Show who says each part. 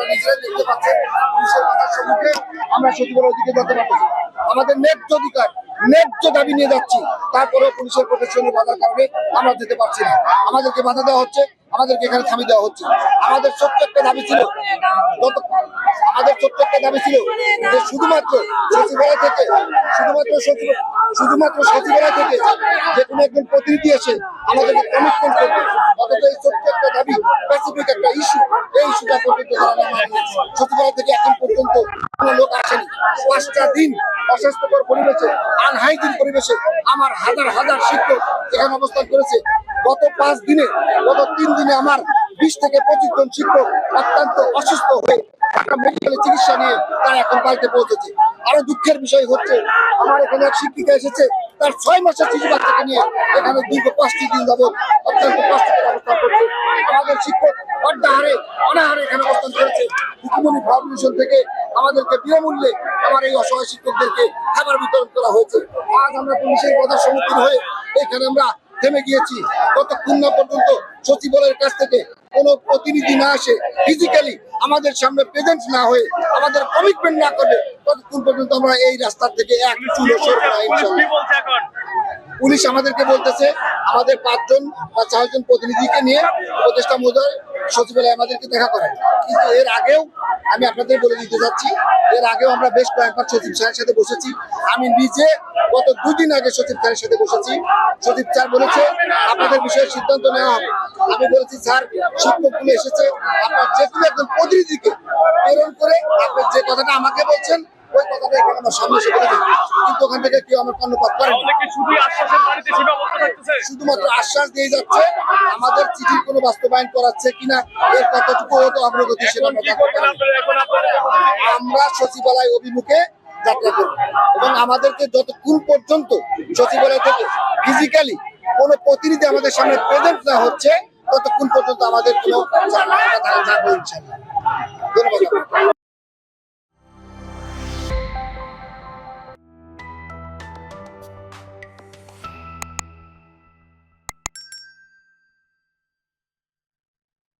Speaker 1: আপনারা সম্মুখে আমরা সচিবালয়ের দিকে যেতে পারতেছি আমাদের ন্যায্য অধিকার, ন্যায্য দাবি নিয়ে যাচ্ছি। তারপরেও পুলিশের প্রোটেকশনের বাধার কারণে আমরা যেতে পারছি না। আমাদেরকে বাধা দেওয়া হচ্ছে, আমাদেরকে এখানে থামিয়ে দেওয়া হচ্ছে। আমাদের ছোট্ট একটা দাবি ছিল আমাদের ছোট্ট একটা দাবি ছিল যে শুধুমাত্র সচিবালয় থেকে শুধুমাত্র সচিব শুধুমাত্র সচিবালয় থেকে যে কোনো একজন প্রতিনিধি এসে আমাদেরকে কমিটমেন্ট করবে। অথচ এই ছোট্ট একটা দাবি স্পেসিফিক একটা ইস্যু এই ইস্যুটা পর্যন্ত তারা না সচিবালয় থেকে এখন পর্যন্ত কোনো লোক আসেনি। পাঁচটা দিন অস্বাস্থ্যকর পরিবেশে, আনহাইজিন পরিবেশে আমার হাজার হাজার শিক্ষক এখানে অবস্থান করেছে। গত পাঁচ দিনে, গত তিন দিনে আমার বিশ থেকে পঁচিশ জন শিক্ষক অত্যন্ত অসুস্থ হয়ে একটা মেডিকেলে চিকিৎসা নিয়ে তারা এখন বাড়িতে পৌঁছেছে। আরও দুঃখের বিষয় হচ্ছে, আমার এখানে এক শিক্ষিকা এসেছে, তার ছয় মাসের শিশু বাচ্চাকে নিয়ে এখানে দীর্ঘ পাঁচটি দিন যাবৎ অত্যন্ত কষ্টকর অবস্থান করছে। আমাদের শিক্ষক অর্ধাহারে, অনাহারে এখানে অবস্থান করেছে। হুকুমনি ফাউন্ডেশন থেকে আমাদেরকে বিনামূল্যে আমার এই অসহায় শিক্ষকদেরকে খাবার বিতরণ করা হয়েছে। আজ আমরা পুলিশের কথার সম্মুখীন হয়ে এখানে আমরা থেমে গিয়েছি। কতক্ষণ না পর্যন্ত সচিবালয়ের কাছ থেকে কোনো প্রতিনিধি না আসে ফিজিক্যালি আমাদের সামনে প্রেজেন্ট না হয়ে আমাদের কমিটমেন্ট না করবে ততক্ষণ পর্যন্ত আমরা এই রাস্তার থেকে এক চুলো সরব পুলিশ আমাদেরকে বলতেছে আমাদের পাঁচজন বা চারজন প্রতিনিধিকে নিয়ে উপদেষ্টা মহোদয় সচিবালয়ে আমাদেরকে দেখা করেন। কিন্তু এর আগেও আমি আপনাদের বলে দিতে যাচ্ছি, এর আগেও আমরা বেশ কয়েকবার সচিব স্যারের সাথে বসেছি। আমি নিজে গত দুদিন আগে সচিব স্যারের সাথে বসেছি। সচিব স্যার বলেছে, আপনাদের বিষয়ে সিদ্ধান্ত নেওয়া হবে। আমি বলেছি, স্যার শিক্ষকগুলো এসেছে। আপনার যে কোনো একজন প্রতিনিধিকে প্রেরণ করে আপনি যে কথাটা আমাকে বলছেন এখানে আমার সামনে এসে বলে কিন্তু ওখান থেকে কেউ আমার কর্ণপাত করেন। শুধুমাত্র আশ্বাস দিয়ে যাচ্ছে আমাদের চিঠির কোনো বাস্তবায়ন করাচ্ছে কিনা এর কতটুকু অগ্রগতি সেটা আমরা সচিবালয় অভিমুখে যাত্রা করব। এবং আমাদেরকে যতক্ষণ পর্যন্ত সচিবালয় থেকে ফিজিক্যালি কোনো প্রতিনিধি আমাদের সামনে প্রেজেন্ট না হচ্ছে ততক্ষণ পর্যন্ত আমাদের কোনো ধন্যবাদ।